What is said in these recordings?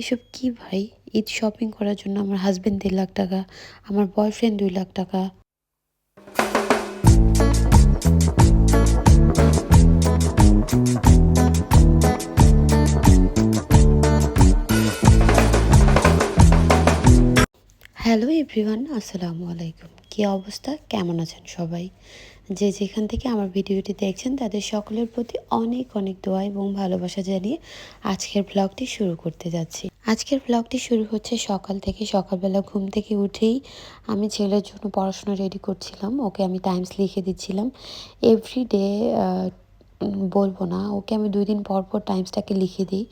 এসব কি ভাই? ঈদ শপিং করার জন্য আমার হাজবেন্ড দেড় লাখ টাকা, আমার বয়ফ্রেন্ড দুই লাখ টাকা। হ্যালো এভরিওয়ান আসসালামু আলাইকুম। কী অবস্থা? কেমন আছেন সবাই? যে যেখান থেকে আমার ভিডিওটি দেখছেন, তাদের সকলের প্রতি অনেক অনেক দোয়া এবং ভালোবাসা জানিয়ে আজকের ব্লগটি শুরু করতে যাচ্ছি। আজকের ব্লগটি শুরু হচ্ছে সকাল থেকে, সকালবেলা ঘুম থেকে উঠেই আমি ছেলের জন্য পড়াশোনা রেডি করছিলাম। ওকে আমি টাইমস লিখে দিচ্ছিলাম। এভরিডে বলব না, ওকে আমি দুই দিন পর পর টাইমসটাকে লিখে দিই,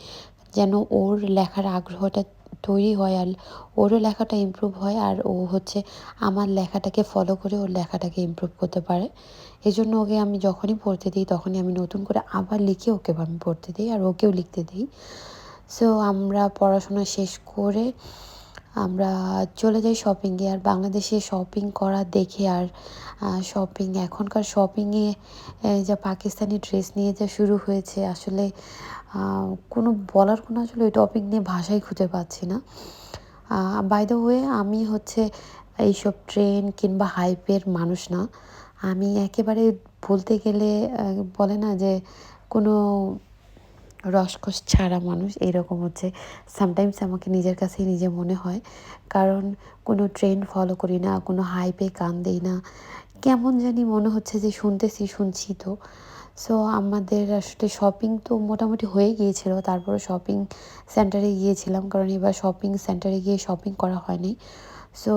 যেন ওর লেখার আগ্রহটা তৈরি হয় আর ওরও লেখাটা ইমপ্রুভ হয় আর ও হচ্ছে আমার লেখাটাকে ফলো করে ওর লেখাটাকে ইমপ্রুভ করতে পারে। এই জন্য ওকে আমি যখনই পড়তে দিই, তখনই আমি নতুন করে আবার লিখে ওকে আমি পড়তে দিই আর ওকেও লিখতে দিই। সো আমরা পড়াশোনা শেষ করে আমরা চলে যাই শপিংয়ে আর বাংলাদেশে শপিং করা দেখে আর শপিং এখনকার শপিংয়ে যা পাকিস্তানি ড্রেস নিয়ে যা শুরু হয়েছে, আসলে কোনো বলার কোনো আসলে ওই টপিক নিয়ে ভাষাই খুঁজে পাচ্ছি না। বাই দ্য ওয়ে আমি হচ্ছে এইসব ট্রেন কিংবা হাইপের মানুষ না। আমি একেবারে বলতে গেলে বলে না যে কোনো রসকস ছাড়া মানুষ, এরকম হচ্ছে। সামটাইমস আমাকে নিজের কাছেই নিজে মনে হয়। কারণ কোনো ট্রেন্ড ফলো করি না, কোনো হাইপে কান দিই না। কেমন জানি মনে হচ্ছে যে শুনতেছি, শুনছি তো। সো আমাদের আসলে শপিং তো মোটামুটি হয়ে গিয়েছিল। তারপরে শপিং সেন্টারে গিয়েছিলাম। কারণ এবার শপিং সেন্টারে গিয়ে শপিং করা হয়নি। সো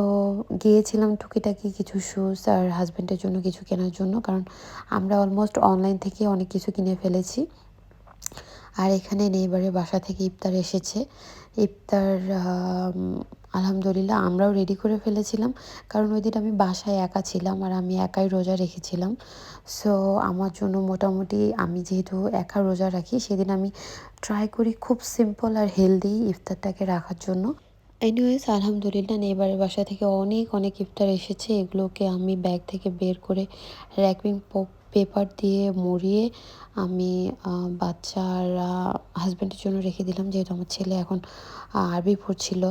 গিয়েছিলাম টুকিটাকি কিছু শ্যুজ আর হাজব্যান্ডের জন্য কিছু কেনার জন্য। কারণ আমরা অলমোস্ট অনলাইন থেকে অনেক কিছু কিনে ফেলেছি। আর এখানে নেইবারের বাসা থেকে ইফতার এসেছে। ইফতার আলহামদুলিল্লাহ আমরাও রেডি করে ফেলেছিলাম। কারণ ওই দিন আমি বাসায় একা ছিলাম আর আমি একাই রোজা রেখেছিলাম। সো আমার জন্য মোটামুটি আমি যেহেতু একা রোজা রাখি, সেদিন আমি ট্রাই করি খুব সিম্পল আর হেলদি ইফতারটাকে রাখার জন্য। এনিওয়েজ আলহামদুলিল্লাহ নেইবারের বাসা থেকে অনেক অনেক ইফতার এসেছে। এগুলোকে আমি ব্যাগ থেকে বের করে র্যাপিং পেপার দিয়ে মুড়িয়ে আমি বাচ্চার হাজব্যান্ডের জন্য রেখে দিলাম, যেহেতু আমার ছেলে এখন আরবি পড়ছিল।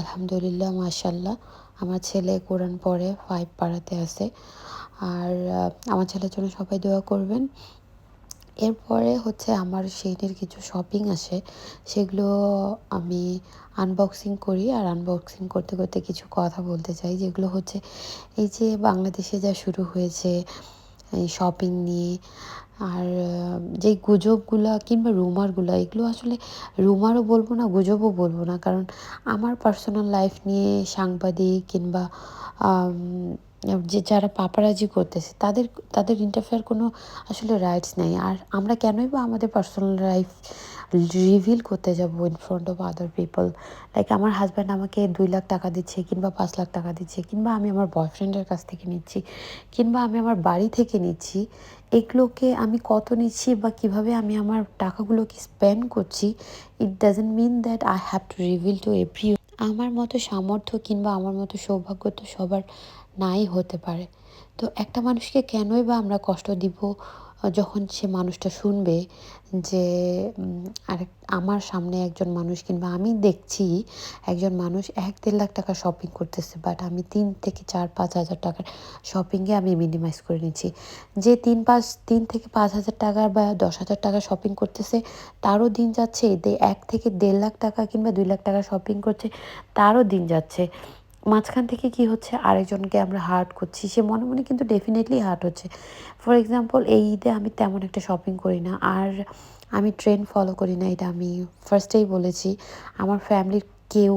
আলহামদুলিল্লাহ মাশাল্লাহ আমার ছেলে কোরআন পড়ে ফাইভ পাড়াতে আছে। আর আমার ছেলের জন্য সবাই দোয়া করবেন। এরপরে হচ্ছে আমার সেইনের কিছু শপিং আসে, সেগুলো আমি আনবক্সিং করি। আর আনবক্সিং করতে করতে কিছু কথা বলতে চাই, যেগুলো হচ্ছে এই যে বাংলাদেশে যা শুরু হয়েছে শপিং নিয়ে। আর যেই গুজবগুলো কিংবা রুমারগুলো এগুলো আসলে রুমারও বলব না, গুজবও বলব না। কারণ আমার পার্সোনাল লাইফ নিয়ে সাংবাদিক কিংবা যে যারা পাপারাজি করতেছে, তাদের তাদের ইন্টারফেয়ার কোনো আসলে রাইটস নেই। আর আমরা কেনই বা আমাদের পার্সোনাল লাইফ রিভিল করতে যাব in front of other people like আমার হাজব্যান্ড আমাকে দুই লাখ টাকা দিচ্ছে কিংবা পাঁচ লাখ টাকা দিচ্ছে কিংবা আমি আমার বয়ফ্রেন্ডের কাছ থেকে নিচ্ছি কিংবা আমি আমার বাড়ি থেকে নিচ্ছি, এগুলোকে আমি কত নিচ্ছি বা কীভাবে আমি আমার টাকাগুলোকে স্পেন্ড করছি it doesn't mean that I have to reveal to every আমার মতো সামর্থ্য কিংবা আমার মতো সৌভাগ্য তো সবার নাই হতে পারে। তো একটা মানুষকে কেনই বা আমরা কষ্ট দিব? যখন সে মানুষটা শুনবে যে আরেক আমার সামনে একজন মানুষ কিংবা আমি দেখছি একজন মানুষ এক দেড় লাখ টাকা শপিং করতেছে বাট আমি তিন থেকে চার, পাঁচ হাজার টাকার শপিংয়ে আমি মিনিমাইজ করে নিচ্ছি। যে তিন, পাঁচ, তিন থেকে পাঁচ হাজার টাকার বা দশ হাজার টাকা শপিং করতেছে, তারও দিন যাচ্ছে। এক থেকে দেড় লাখ টাকা কিংবা দুই লাখ টাকা শপিং করছে, তারও দিন যাচ্ছে। মাঝখান থেকে কি হচ্ছে? আরেকজনকে আমরা হার্ট করছি। সে মনে মনে কিন্তু ডেফিনেটলি হার্ট হচ্ছে। ফর এক্সাম্পল এই ঈদে আমি তেমন একটা শপিং করি না। আর আমি ট্রেন ফলো করি না, এটা আমি ফার্স্টেই বলেছি। আমার ফ্যামিলির কেউ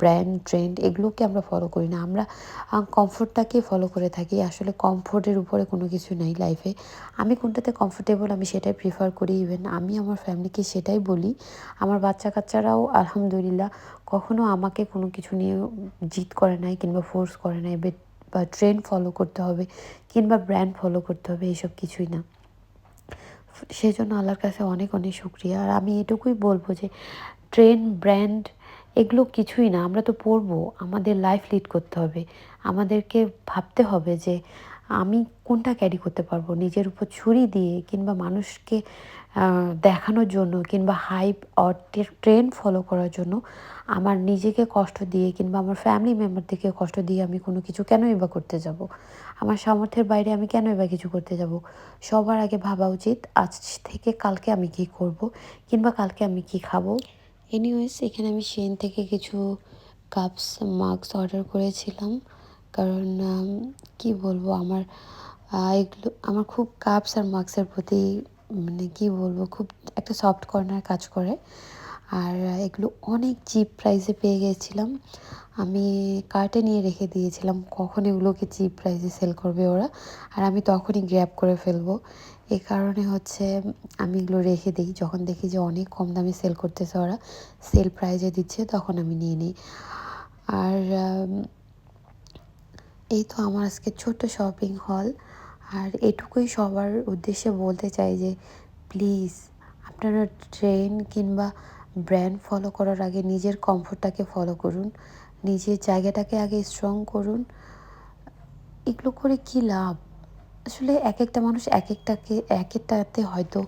ব্র্যান্ড ট্রেন্ড এগুলোকে আমরা ফলো করি না। আমরা কমফোর্টটাকে ফলো করে থাকি। আসলে কমফোর্টের উপরে কোনো কিছু নেই লাইফে আমি কোনটাতে কমফোর্টেবল আমি সেটাই প্রিফার করি। ইভেন আমি আমার ফ্যামিলিকে সেটাই বলি। আমার বাচ্চা কাচ্চারাও আলহামদুলিল্লাহ কখনো আমাকে কোনো কিছু নিয়ে জিত করে নাই কিংবা ফোর্স করে নাই। বা ট্রেন্ড ফলো করতে হবে কিংবা ব্র্যান্ড ফলো করতে হবে এইসব কিছুই না। সেই জন্য আল্লাহর কাছে অনেক অনেক শুক্রিয়া। আর আমি এটুকুই বলব যে ট্রেন ব্র্যান্ড এগুলো কিছুই না, আমরা তো পড়ব, আমাদের লাইফ লিড করতে হবে। আমাদেরকে ভাবতে হবে যে আমি কোনটা ক্যারি করতে পারব, নিজের উপর ছুরি দিয়ে কিংবা মানুষকে দেখানোর জন্য কিংবা হাইপ অর ট্রেন্ড ফলো করার জন্য আমার নিজেকে কষ্ট দিয়ে কিংবা আমার ফ্যামিলি মেম্বারদেরকে কষ্ট দিয়ে আমি কোনো কিছু কেনই বা করতে যাব? আমার সামর্থ্যের বাইরে আমি কেনই বা কিছু করতে যাব? সবার আগে ভাবা উচিত, আজ থেকে কালকে আমি কি করব কিংবা কালকে আমি কি খাব? এনিওয়েজ এখানে আমি সেন থেকে কিছু কাপস মাস্ক অর্ডার করেছিলাম। কারণ কি বলব, আমার এগুলো, আমার খুব কাপস আর মাস্কের প্রতি মানে কি বলব, খুব একটা সফট কর্নার কাজ করে। আর এগুলো অনেক চিপ প্রাইসে পেয়ে গেছিলাম। আমি কার্টে নিয়ে রেখে দিয়েছিলাম কখন এগুলোকে চিপ প্রাইসে সেল করবে ওরা, আর আমি তখনই গ্র্যাব করে ফেলব। এ কারণে হচ্ছে আমি এগুলো রেখে দিই। যখন দেখি যে অনেক কম দামে সেল করতেছে ওরা সেল প্রাইজে দিচ্ছে, তখন আমি নিয়ে নিই। আর এই তো আমার আজকে ছোট্ট শপিং হল আর এটুকুই সবার উদ্দেশ্যে বলতে চাই যে প্লিজ আপনারা ট্রেন কিংবা ব্র্যান্ড ফলো করার আগে নিজের কমফোর্টটাকে ফলো করুন, নিজের জায়গাটাকে আগে স্ট্রং করুন। এগুলো করে কী লাভ? আসলে এক একটা মানুষ এক একটাকে এক একটাতে হয়তো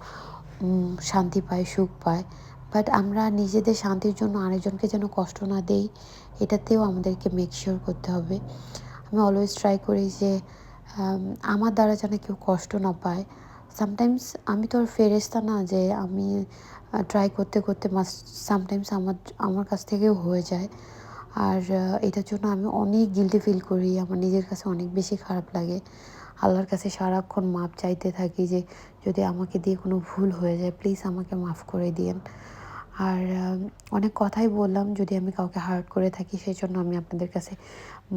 শান্তি পায়, সুখ পায়। বাট আমরা নিজেদের শান্তির জন্য আরেকজনকে যেন কষ্ট না দেই, এটাতেও আমাদেরকে মেক শিওর করতে হবে। আমি অলওয়েজ ট্রাই করি যে আমার দ্বারা যেন কেউ কষ্ট না পায়। সামটাইমস আমি তো আর ফেরেস্তা না যে, আমি ট্রাই করতে করতে মাস সামটাইমস আমার আমার কাছ থেকেও হয়ে যায়। আর এটার জন্য আমি অনেক গিলটি ফিল করি, আমার নিজের কাছে অনেক বেশি খারাপ লাগে। আল্লাহর কাছে সারাক্ষণ মাপ চাইতে থাকি যে, যদি আমাকে দিয়ে কোনো ভুল হয়ে যায় প্লিজ আমাকে মাফ করে দিয়েন। আর অনেক কথাই বললাম, যদি আমি কাউকে হার্ট করে থাকি সেই জন্য আমি আপনাদের কাছে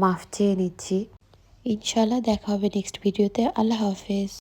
মাফ চেয়ে নিচ্ছি। ইনশাল্লাহ দেখা হবে নেক্সট ভিডিওতে আল্লাহ হাফেজ।